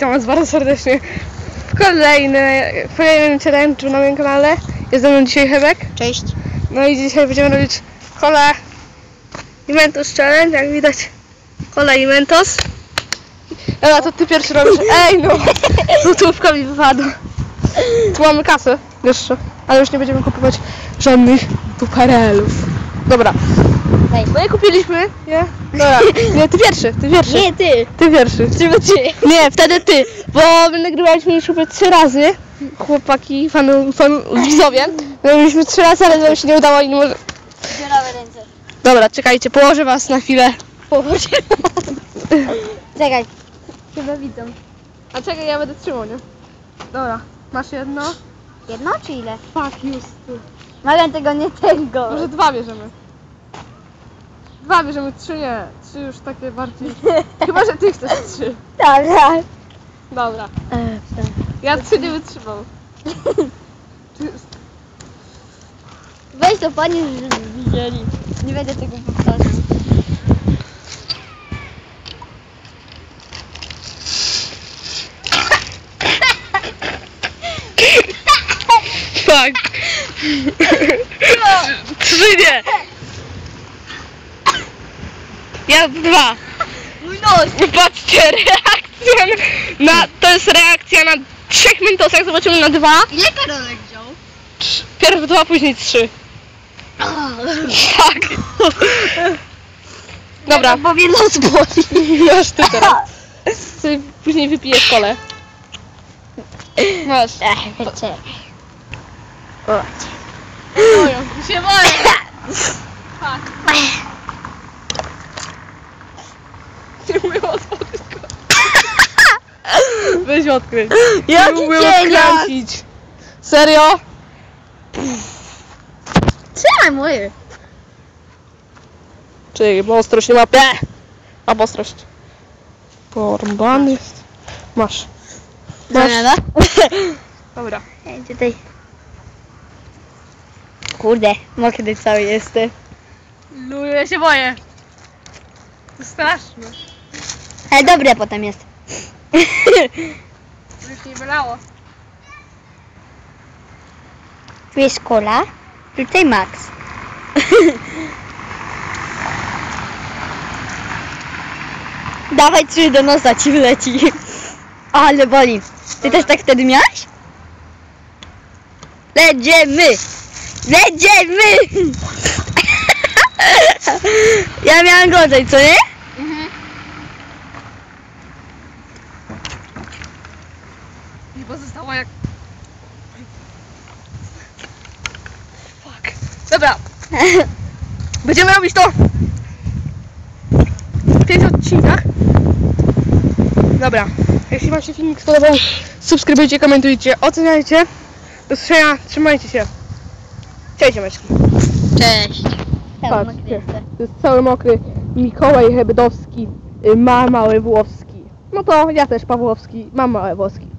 Witam was bardzo serdecznie w kolejny, w kolejnym challenge'u na moim kanale. Jest ze mną dzisiaj Hebek. Cześć. No i dzisiaj będziemy robić Cola i Mentos Challenge, jak widać Cola i Mentos. Ela, to ty pierwszy robisz. Ej no! Złotówka mi wypadła. Tu mamy kasę jeszcze, ale już nie będziemy kupować żadnych duperelów. Dobra, Hej. no i kupiliśmy, nie? Dobra, nie, ty pierwszy, ty pierwszy. Nie ty. Ty pierwszy. Czemu ty? Nie, wtedy ty, bo my nagrywaliśmy już chyba trzy razy. Chłopaki, fanu, fan, widzowie. Nagrywaliśmy trzy razy, ale nam się nie udało i nie może... Zbieramy ręce. Dobra, czekajcie, położę was na chwilę. Położę. Czekaj. Chyba widzą. A czekaj, ja będę trzymał, nie? Dobra, masz jedno? Jedno czy ile? Fuck, już. Magan tego nie tego. Może dwa bierzemy. Dwa bierzemy, trzy nie. Trzy już takie bardziej... Chyba, że ty chcesz trzy. Dobra. Dobra, E, ja trzy nie wytrzymam. Weź to panie, żeby widzieli. Nie będę tego powtarzał. Fuck. Trzy nie. Ja dwa. Mój nos. Patrzcie, reakcja na. To jest reakcja na trzech mentosach, zobaczymy na dwa. Ile Karolek wziął? Trz- Pierw dwa, później trzy. Tak. Dobra, Bo mnie nos boli. masz ty teraz. Sobie później wypijesz kole. Masz. Ech, wiecie. Boją się boję. Fuck. Nie umiem otworzyć go. Weź odkryć. Nie Jaki umiem cieniak. odkręcić. Serio? Trzymaj moje. Czyli bo ostrość nie ma P. Mam ostrość. Porąbany jest. Masz. Masz. Dobra. Ej, Tutaj. Kurde, mokry cały jestem. Luju, ja się boję. To straszne. Ale dobre potem jest. Tu jest cola, tutaj Max. Dawaj trzy do nosa ci wleci. Ale boli. Ty też tak wtedy miałeś? Ledziemy! Ledziemy! Ja miałam gorzej, co nie? I pozostała jak... Fuck. Dobra. Będziemy robić to w pięć odcinkach. Dobra. Jeśli Wam się filmik spodobał, subskrybujcie, komentujcie, oceniajcie. Do zobaczenia, trzymajcie się. Cześć, ziomeczki. Cześć. Patrzcie, to jest cały mokry Mikołaj Hebdowski, y, ma małe włoski. No to ja też Pawłowski, mam małe włoski.